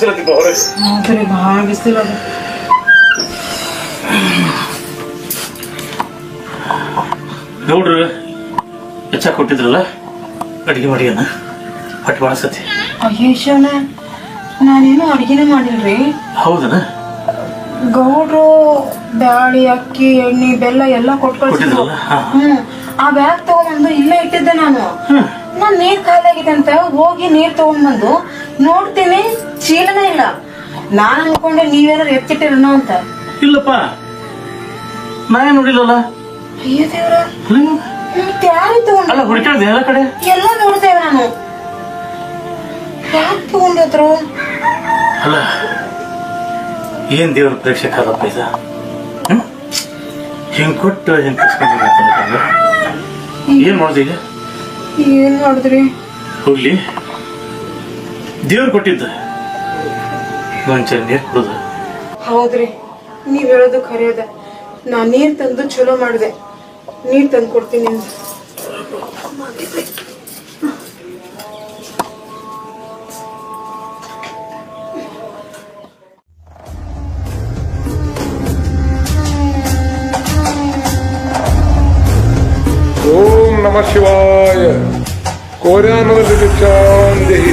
ಹೌದ್ರಿ ಭಾಳ ಬಿಸಿಲು ಅದು ಗೌಡ್ರು ಹೆಚ್ಚ ಕೊಟ್ಟಿದ್ರಲ್ಲ ಅಡಿಗೆ ಮಾಡಿಯನ್ನ ಹೊಟ್ಟೆ ಬಾಳಿಸತಿ ಅಯ್ಯೋ ಶಿವನ ನಾನೇನು ಅಡಿಗೆನೇ ಮಾಡಿಲ್ರಿ. ಹೌದನ? ಗೌಡ್ರು ಬ್ಯಾಳಿ ಅಕ್ಕಿ ಎಣ್ಣೆ ಬೆಲ್ಲ ಎಲ್ಲ ಕೊಟ್ಕೊಳ್ತಿದ್ರು ಹ್ಮ್. ಆ ಬ್ಯಾಗ್ ತಗೊಂಡ್ಬಂದು ಇಲ್ಲೇ ಇಟ್ಟಿದ್ದೆ ನಾನು. ನಾನು ನಾನ್ ನೀರ್ ಖಾಲಿ ಆಗಿದೆ ಅಂತ ಹೋಗಿ ನೀರ್ ತಗೊಂಡ್ಬಂದು ನೋಡ್ತೀನಿ. ಚೀಲನೇ ಇಲ್ಲ. ನಾನ್ ಅನ್ಕೊಂಡೆ ನೀವೇನಾರು ಎತ್ತಿಟ್ಟಿರನೋ ಅಂತ. ಇಲ್ಲಪ್ಪ. ನಾನೇ ನೋಡಿಲ್ಲ ನೋಡಿಲ್ಲಲ್ಲ? ಅಯ್ಯೋ ದೇವ್ರ. ಯಾರು ತಗೊಂಡ? ಅಲ್ಲ ಹುಡುಕಾಡ್ದೆ ಎಲ್ಲ ಕಡೆ? ಎಲ್ಲ ನೋಡ್ತೇವೆ ನಾನು. ಯಾಕೆ ತಗೊಂಡಿದ್ರು ಅಲ್ಲ ಏನ್ ದೇವ್ರ ಪ್ರೇಕ್ಷಕ ಅದಪ್ಪ ಇದ? ಹಿಂಗ್ ಕೊಟ್ಟು ಹಿಂಗ್ ಕಸ್ಕೊಂಡು ಏನ್ ಮಾಡ್ದೆ ಈಗ? ಏನ್ ಮಾಡಿದ್ರಿ? ಹೋಗ್ಲಿ. ದೇವ್ರು ಕೊಟ್ಟಿದ್ದ. ಒಂಚ ನೀರ್ ಕುಡುದು. ಹೌದ್ರಿ ನೀವ್ ಹೇಳೋದು ಖರೆ ಅದ. ನಾ ನೀರ್ ತಂದು ಚಲೋ ಮಾಡಿದೆ. ನೀರ್ ತಂದು ಕೊಡ್ತೀನಿ ಅಂತ ಓಂ ನಮ ಶಿವಾಯ. ಕೋರ್ಯಾನದಲ್ಲಿ ಭಿಕ್ಷಾಂದೇಹಿ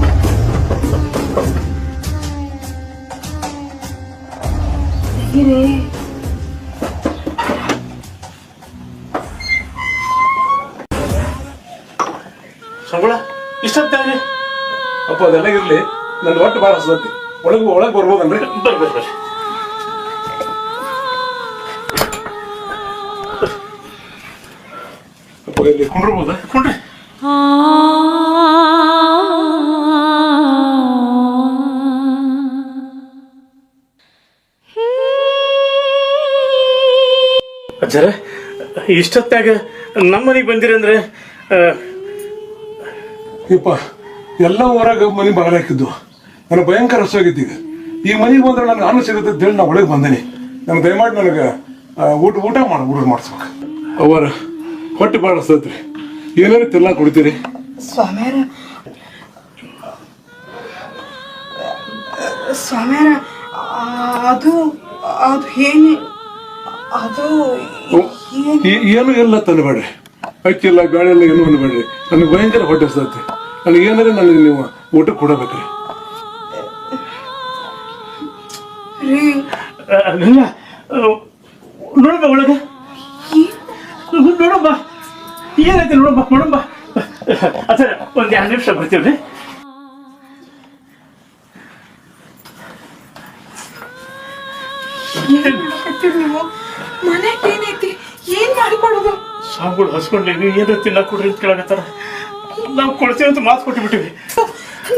ಭಿಕ್ಷಾಂದೇಹಿ ಸಂಬಳ ಇಷ್ಟೊತ್ತಾಗಿ ಅಪ್ಪ ಅದೆಲ್ಲ ಇರ್ಲಿ ನನ್ನ ಒಟ್ಟು ಭಾಳ ಹಸತಿ ಒಳಗೆ ಒಳಗೆ ಬರ್ಬೋದನ್ರಿ ಬರ್ರಿ ಬರ್ರಿ ಬರ್ರಿ ಅಪ್ಪ ಇಲ್ಲಿ ಕುಂಡ್ರಬೋದ ಕುಂಡ್ರಿ ಅಜ್ಜರ ಇಷ್ಟೊತ್ತಾಗ ನಮ್ಮ ಮನೆಗೆ ಬಂದಿರಂದ್ರೆ ಅಂದ್ರೆ ಯಪ್ಪ ಎಲ್ಲ ಹೊರಗೆ ಮನೆ ಬಾಗಿಲು ಹಾಕಿದ್ದು. ನನಗೆ ಭಯಂಕರ ಹಸುವಾಗಿತ್ತು ಈಗ. ಈ ಮನೆಗೆ ಬಂದ್ರೆ ನನಗೆ ಅನ್ನ ಸಿಗುತ್ತೆ ಅಂತ ಹೇಳಿ ನಾ ಒಳಗೆ ಬಂದೇನೆ. ನನಗೆ ದಯಮಾಡಿ ನನಗೆ ಊಟ ಊಟ ಮಾಡಿ ಊಟ ಮಾಡಿಸ್ಬೇಕು. ಅವರ ಹೊಟ್ಟೆ ಭಾಳ ಹಸ್ತೈತ್ರಿ ಏನಾರು ತಿಲ್ಲ ಕೊಡ್ತೀರಿ? ಸ್ವಾಮಿಯಾರ ಸ್ವಾಮಿಯಾರ ಅದು ಅದು ಏನಿ ಏನ್- ಇಲ್ಲ ತಂದ್ಬೇಡ್ರಿ ಅಕ್ಕಿಲ್ಲ ಬೇಳೆ ಇಲ್ಲ ಏನು ಅನ್ಬೇಡ್ರಿ. ನನಗೆ ಭಯಂಕರ ಹೊಟ್ಟೆ ಸತ್ತೆ ನನಗೆ ಏನಾರ ನನಗೆ ನೀವು ಊಟ ಕೊಡಬೇಕ್ರಿ. ನೋಡಮ್ಮ ಒಳಗೆ. ನೋಡಮ್ಮ. ಏನೈತೆ ನೋಡಮ್ಮ? ನೋಡಮ್ಮ. ಅದ ಒಂದು ಎರಡು ನಿಮಿಷ ಮಾಡಕತ್ತೀರಿ ನೀವು? ಮನೆಗೆ ಏನೈತಿ ಏನ್ ಮಾಡಿಕೊಡೋದು ಸಾವುಗಳು ಹಸ್ಕೊಂಡ್ಲಿ ನೀವು ಏನಾರ ತಿನ್ನಕ್ ಕೊಡ್ರಿ ಅಂತ ಕೇಳಕತ್ತಾರ. ನಾವು ಕೊಡ್ತೀವಿ ಅಂತ ಮಾತು ಕೊಟ್ಟು ಬಿಟ್ಟಿವಿ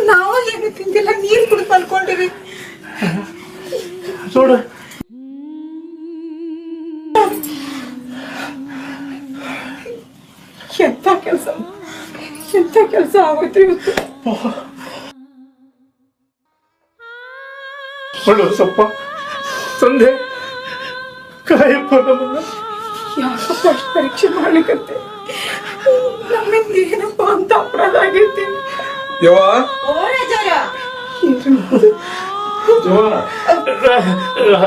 ನಾವು ಏನು ತಿಂದಿಲ್ಲ ನೀರು ಕುಡಿದು ಮಲ್ಕೊಂಡಿರಿ ನೋಡು. ಎಂತ ಕೆಲಸ? ಎಂತ ಕೆಲಸ ಆಗೋಯ್ತು ಇವತ್ತು? ಒಳ್ಳೆ ಸೊಪ್ಪ ತಂದೆ ಕಾಯಪ್ಪ ನಮ್ಮನ್ನ ಯಾಕಪ್ಪ ಅಷ್ಟ್ ಪರೀಕ್ಷೆ ಮಾಡ್ಲಿಕ್ಕತ್ತೆ ನಮ್ಮಿಂದ ಏನಪ್ಪ ಅಂತ ಅಪರಾಧ ಆಗೈತಿ. ಯವ್ವ?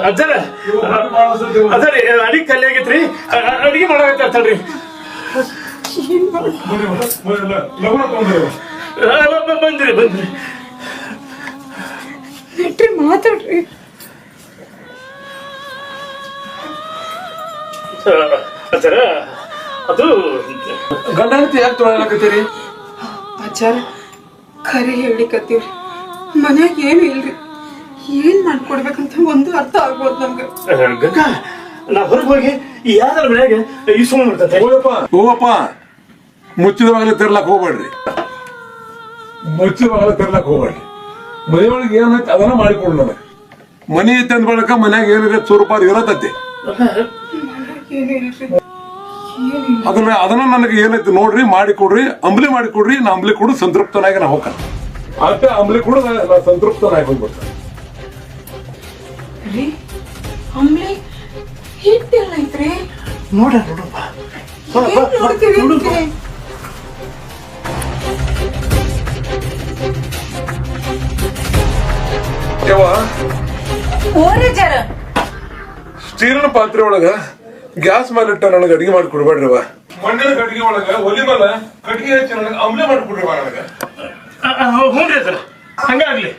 ಅಜ್ಜರ ಯವ್ವ, ಹೊಟ್ಟೆ ಭಾಳ ಹಸ್ತೈತಿ ಯವ್ವ. ಅದ ರೀ ಅಡಿಗೆ ಕಲ್ಲಿ ಆಗೈತ್ರಿ ಅಡಿಗೆ ಮಾಡಾಕತ್ತಾರ ತಡ್ರಿ ಬಂದ್ರಿ ಮಾಡೋದು? ಬರ್ರಿ ಅಜ್ಜರ ಅದು ಗಂಡ ಹೆಂಡತಿ ಯಾಕೆ ತೊಳಲಾಕತ್ತೀರಿ ಆಚಾರ ಖರೆ ಹೇಳಿಕತ್ತೀವ್ರಿ. ಮನ್ಯಾಗ ಏನು ಇಲ್ರಿ. ಏನ್ ಮಾಡ್ಕೊಡ್ಬೇಕಂತ ಒಂದು ಅರ್ಥ ಆಗ್ಬೋದು ನಮ್ಗೆ. ಗಂಗಾ ನಾ ಹೊರಗೆ ಹೋಗಿ ಯಾರ ಮನ್ಯಾಗ ಈ ಸುಮ್ಮನೆ ಹೋಗಪ್ಪ ಹೋಗಪ್ಪ. ಮುಚ್ಚಿದ ಬಾಗಿಲು ತೆರ್ಲಕ್ ಹೋಗ್ಬೇಡ್ರಿ. ಮುಚ್ಚಿದ ಬಾಗಿಲು ತೆರ್ಲಕ್ ಹೋಗ್ಬೇಡ್ರಿ. ಮನೆಯೊಳಗೆ ಏನೈತೆ ಅದನ್ನ ಮಾಡಿಕೊಡು ನನಗೆ ಮನಿ ಐತೆ ಅಂದ ಬಳಕ ಮನ್ಯಾಗ ಏನಿದೆ ಸ್ವರೂಪ ಇರತೈತಿ. ಏನು ಇಲ್ರಿ ಅದನ್ನ ಅದನ್ನ ನನಗೆ ಏನೈತಿ ನೋಡ್ರಿ ಮಾಡಿ ಕೊಡ್ರಿ ಅಂಬ್ಲಿ ಮಾಡಿ ಕೊಡ್ರಿ ನಾ ಅಂಬ್ಲಿ ಕೊಡು ಸಂತೃಪ್ತನಾಗಿ ನಾ ಹೋಗ್ತಾನೆ. ಅಷ್ಟೇ ಅಂಬ್ಲಿ ಕೊಡು ನಾ ಸಂತೃಪ್ತನಾಗಿ ಹೋಗ್ಬಿಡ್ತಾನೆ. ರೀ ಅಂಬ್ಲಿ ಹಿಟ್ಟೆಲ್ಲ ಐತ್ರಿ. ನೋಡ ನೋಡಪ್ಪ ಪಾತ್ರೆ ಒಳಗ ಗ್ಯಾಸ್ ಮೇಲೆ ಇಟ್ಟ ನನಗೆ ಅಡಿಗೆ ಮಾಡಿ ಕೊಡ್ಬೇಡ್ರವ ಮಣ್ಣಿನ ಕಟ್ಟಿಗೆ ಒಳಗ ಒಲಿ ಮೇಲೆ ಕಟ್ಟಿಗೆ ಹಚ್ಚಿ ನನಗೆ ಅಮ್ಲೆ ಮಾಡಿ ಕೊಡ್ರಿವ ನನಗೆ ಹ್ಞೂ ರೀ ಸರ್. ಹಂಗಾಗ್ಲಿ.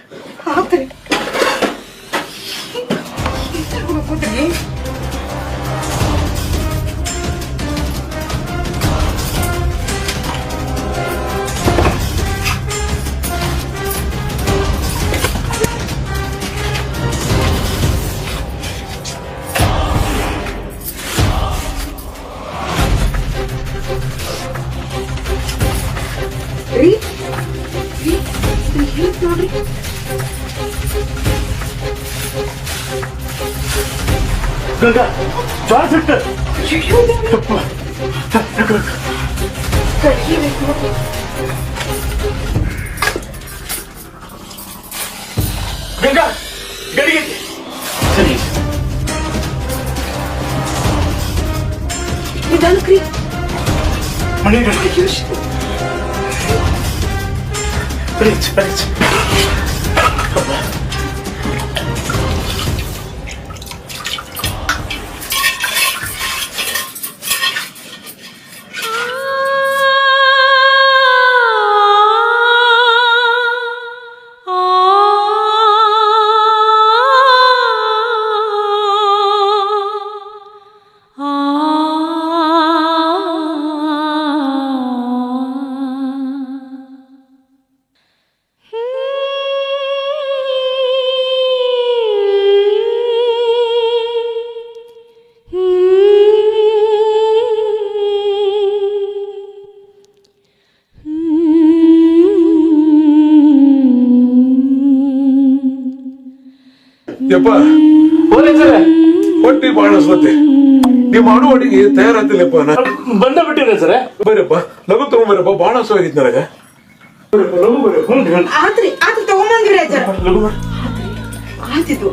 ಗಂಗಾ ಜ್ವಾಳ ಸಿಟ್ಟು ಅಯ್ಯೋ ದೇವ್ರೇ. ಕಡ್ಗಿ ಬೇಕು ನೋಡ್ರಿ. ಗಂಗಾ ಗಡಿಗೆ ಸರಿ ನಿಧಾನಕ್ರಿ ಮನೆ ಗಡಿಗೆ ಪ್ಲೀಸ್ ಪ್ಲೀಸ್ ಯಪ್ಪ ಹೋಗ್ಲಿ ಸರ್ ಹೊಟ್ಟಿ ಬಾಳ ಅನ್ಸ್ಲತ್ತಿ ನೀವ್ ಮಾಡೋ ಅಡಿಗೆ ತಯಾರಾತಿಲ್ಲಪ್ಪ ನಾ ಬಂದ ಬಿಟ್ಟಿದೆ ಸರ್. ಬರಪ್ಪ ಲಘು ತಗೊಂಬರಪ್ಪ ಬಾಳ ಹಸುವಾಗಿತ್ತು ನನಗೆ. ಆತ್ರಿ ಆತ್ರಿ ತಗೊಂಬಂದ್ರಿ ಅಜ್ಜರ ಲಘು ಆತಿದ್ದು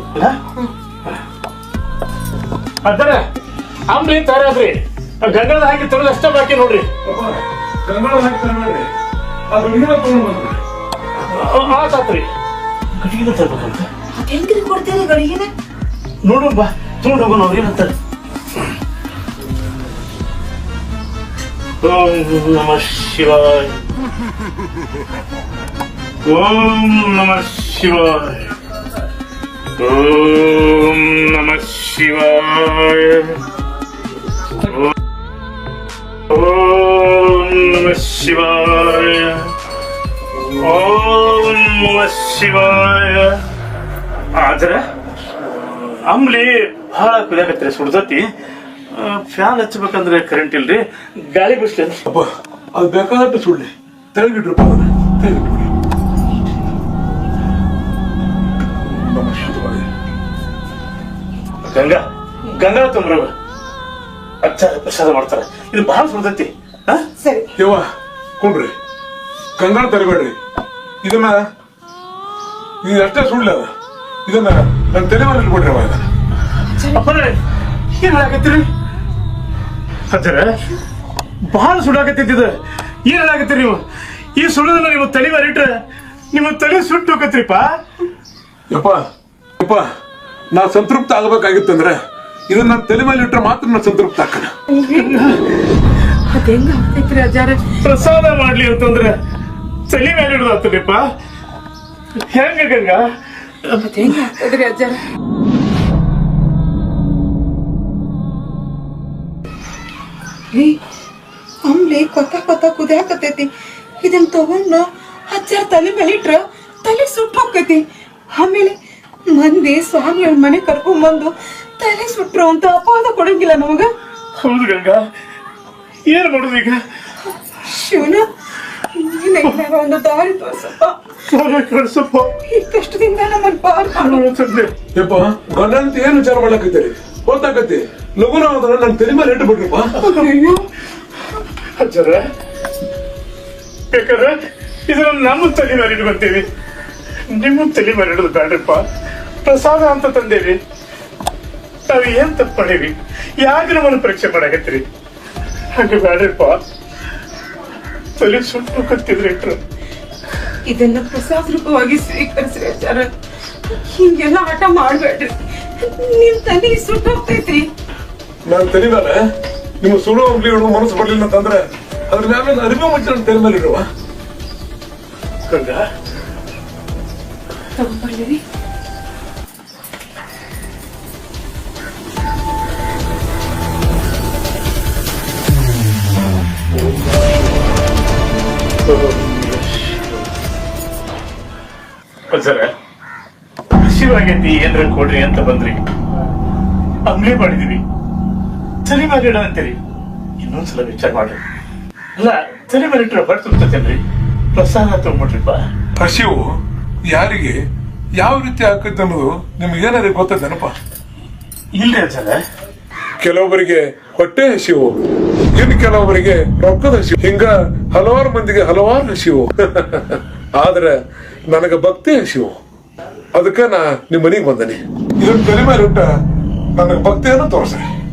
ಅದರ ಅಂಬ್ಲಿ ತಯಾರಾದ್ರಿ ಗಂಗಳ ಹಾಕಿ ತರೋದು ಅಷ್ಟೇ ಬಾಕಿ ನೋಡ್ರಿ. ಗಂಗಳ ಹಾಕಿ ನೋಡ್ರಿ. ಅದು ನಿನ್ನ ತಗೊಂಡ್ ಬಂದ್ರಿ. ಆತಾತ್ರಿ ಕಟ್ಟಿಗೆ ತರ್ಬೇಕಂತ? ಹೆಂಗ್ರಿ ಕೊಡ್ತೀರಿ ಗಳಿಗೆನ ನೋಡು ಬಾ, ತೊಗೊಂಡು ಹೋಗೋಣ, ಅವ್ರು ಏನಂತಾರೆ? ಓಂ ನಮ ಶಿವಾಯ. ಓಂ ನಮ ಶಿವಾಯ. ಓಂ ನಮ ಶಿವಾಯ. ಓಂ ನಮ ಶಿವಾಯ. ಓಂ ನಮ ಶಿವಾಯ. ಆದ್ರೆ ಅಂಬ್ಲಿ ಬಹಳ ಕುದಿಯಾಕತ್ರಿ ಸುಡ್ದತಿ ಫ್ಯಾನ್ ಹಚ್ಬೇಕಂದ್ರೆ ಕರೆಂಟ್ ಇಲ್ರಿ ಗಾಳಿ ಬಿಸ್ಲಿ ಅಪ್ಪ ಅದು ಬೇಕಾದಷ್ಟು ಸುಳ್ಳಿ ತೆಳಗಿಡ್ರಪ್ಪ ತೆಳಗಿಟ್ಬಿಡಿ ಗಂಗಾ ಗಂಗಾ ತುಂಬ್ರವ ಅಚ್ಚಾರ ಪ್ರಸಾದ ಮಾಡ್ತಾರ. ಇದು ಬಹಳ ಸರಿ. ಯವ್ವ ಕುಂಡ್ರಿ ಗಂಗಾ ತರಬೇಡ್ರಿ. ಇದನ್ನ ಇದು ಅಷ್ಟೇ ಸುಳ್ಳಿ ಅದ. ಇದನ್ನ ನನ್ನ ತಲೆ ಮೇಲೆ ಇಟ್ಬಿಡ್ರಿ ಅವ ಇದನ್ನ. ಅಪ್ಪರೇ ಏನ್ ಹೇಳಾಕತ್ತೀರಿ? ಅಜ್ಜರ ಬಹಳ ಸುಡಾಕತ್ತಿದ್ದ ಏನ್ ಹೇಳಾಕತ್ತೀರಿ ನೀವು? ಈ ಸುಡೋದನ್ನ ನೀವು ತಲೆ ಮೇಲೆ ಇಟ್ರೆ ನಿಮ್ಮ ತಲೆ ಸುಟ್ಟು ಹೋಗತ್ರಿಪ್ಪ ಯಪ್ಪ ಯಪ್ಪ ನಾ ಸಂತೃಪ್ತ ಆಗಬೇಕಾಗಿತ್ತಂದ್ರೆ ಇದನ್ನ ನನ್ನ ತಲೆ ಮೇಲೆ ಇಟ್ಟರೆ ಮಾತ್ರ ನಾನು ಸಂತೃಪ್ತ ಹಾಕಣ ಅದ್ ಹೆಂಗ ಆಗ್ತೈತ್ರಿ ಅಜ್ಜಾರ? ಪ್ರಸಾದ ಮಾಡ್ಲಿ ಅಂತಂದ್ರೆ ತಲೆ ಮೇಲೆ ಹಿಡಿದಾಗ್ತದಪ್ಪ ಹೆಂಗ ಗಂಗಾ? ಹೆಂಗ? ಆಗ್ತದ್ರಿ ಅಜ್ಜಾರ. ಅಂಬ್ಲಿ ಕೊತ್ತ ಕೊತ್ತ ಕುದಿಯಾಕತೈತಿ ಇದನ್ನ ತಗೊಂಡು ಅಜ್ಜಾರ ತಲೆ ಮೇಲೆ ಇಟ್ರ ತಲೆ ಸುಟ್ಟು ಹೋಗ್ತೈತಿ ಆಮೇಲೆ ಮಂದಿ ಸ್ವಾಮಿಗಳ ಮನೆ ಕರ್ಕೊಂಬಂದು ತಲೆ ಸುಟ್ರು ಅಂತ ಅಪವಾದ ಕೊಡಂಗಿಲ್ಲ ನಮಗ. ಹೌದು ಗಂಗಾ. ಏನ್ ಮಾಡುದೀಗ ಈಗ? ಶಿವನ ನನಗೆ ಒಂದು ದಾರಿ ತೋರ್ಸಪ್ಪ ಸಾಲ ಕಳ್ಸಪ್ಪ ಈ ಕಷ್ಟದಿಂದ ನಮ್ಮನ್ನ ಪಾರ್ ಮಾಡು. ನನ್ನ ತಂದೆ ಯಪ್ಪ ಗಂಡ ಅಂತ ಏನ್ ವಿಚಾರ ಗೊತ್ತಾಗತ್ತಿ. ಲಗುನ ನನ್ನ ತಲೆ ಮೇಲೆ ಇಟ್ಟು ಬಿಡ್ರಿಪ್ಪ ಅಯ್ಯೋ ಅಜ್ಜರ. ಬೇಕಾದ್ರೆ ಇದನ್ನ ನಮ್ಮ ತಲೆ ಮೇಲೆ ಇಟ್ಕೊಂತೀವಿ ನಿಮ್ಮ ತಲೆ ಮೇಲೆ ಇಡೋದು ಬೇಡ್ರಪ್ಪ. ಪ್ರಸಾದ ಅಂತ ತಂದೇವಿ. ನಾವ್ ಏನ್ ತಪ್ಪು ಮಾಡೀವಿ? ಯಾಕೆ ನಮ್ಮನ್ನು ಪರೀಕ್ಷೆ ಮಾಡಾಕತ್ತೀರಿ? ಹಾಗೆ ಬೇಡ್ರಪ್ಪ. ತಲೆ ಸುಟ್ಟು ಕತ್ತಿದ್ರೆ ಇದನ್ನ ಪ್ರಸಾದ ರೂಪವಾಗಿ ಸ್ವೀಕರಿಸ್ರಿ ಸರ್ ಹಿಂಗೆಲ್ಲ ಆಟ ಮಾಡ್ಬೇಡ್ರಿ. ನಿಮ್ ತಲೆ ಸುಟ್ಟೋಗ್ತೈತಿ. ನನ್ನ ತಲೆ ಮೇಲೆ ನಿಮ್ಮ ಸುಳ್ಳು ಹೋಗ್ಲಿ ಹಿಡಿದು ಮನಸ್ಸು ಬರ್ಲಿಲ್ಲ ಅಂತಂದ್ರೆ ಅದ್ರ ಮ್ಯಾಲ ಅರಿವಿ ಮುಚ್ಚಿ ನನ್ನ ತಲೆ ಮೇಲೆ ಇಡುವ ಗಂಗಾ. ತಗೊಂಡ್ಬರ್ಲಿ ಅಜ್ಜರ ಹಸಿವಾಗೈತಿ ಏನ್ರ ಕೊಡ್ರಿ ಅಂತ ಬಂದ್ರಿ. ಅಂಗಡಿ ಮಾಡಿದೀವಿ. ಮೇಲೆ ಇಡ ಅಂತೀರಿ ಇನ್ನೊಂದ್ಸಲ ವಿಚಾರ ಮಾಡ್ರಿ. ಅಲ್ಲ ಇಟ್ರೆ ಹೊಟ್ಟೆ ತುಂಬತೇನ್ರಿ ಪ್ರಸಾದ ತಗೊಂಡ್ಬಿಡ್ರಿಪ್ಪ. ಹಸಿವು ಯಾರಿಗೆ ಯಾವ ರೀತಿ ಆಕೈತೆ ಅನ್ನೋದು ನಿಮ್ಗೆ ಏನಾರ ಗೊತ್ತೈತೆ ನೆನಪ ಇಲ್ರಿ ಸರ ಕೆಲವೊಬ್ಬರಿಗೆ ಹೊಟ್ಟೆ ಹಸಿವು. ಇನ್ನು ಕೆಲವರಿಗೆ ರೊಕ್ಕದ ಹಸಿವು. ಹಿಂಗ ಹಲವಾರು ಮಂದಿಗೆ ಹಲವಾರು ಹಸಿವು. ಆದ್ರೆ ನನಗ ಭಕ್ತಿ ಹಸಿವು. ಅದಕ್ಕ ನಾ ನಿಮ್ಮ ಮನೆಗೆ ಬಂದನಿ. ಇದನ್ನ ಮೇಲೆ ಇಟ್ಟ ನನಗೆ ಭಕ್ತಿಯನ್ನು ತೋರ್ಸ್ರಿ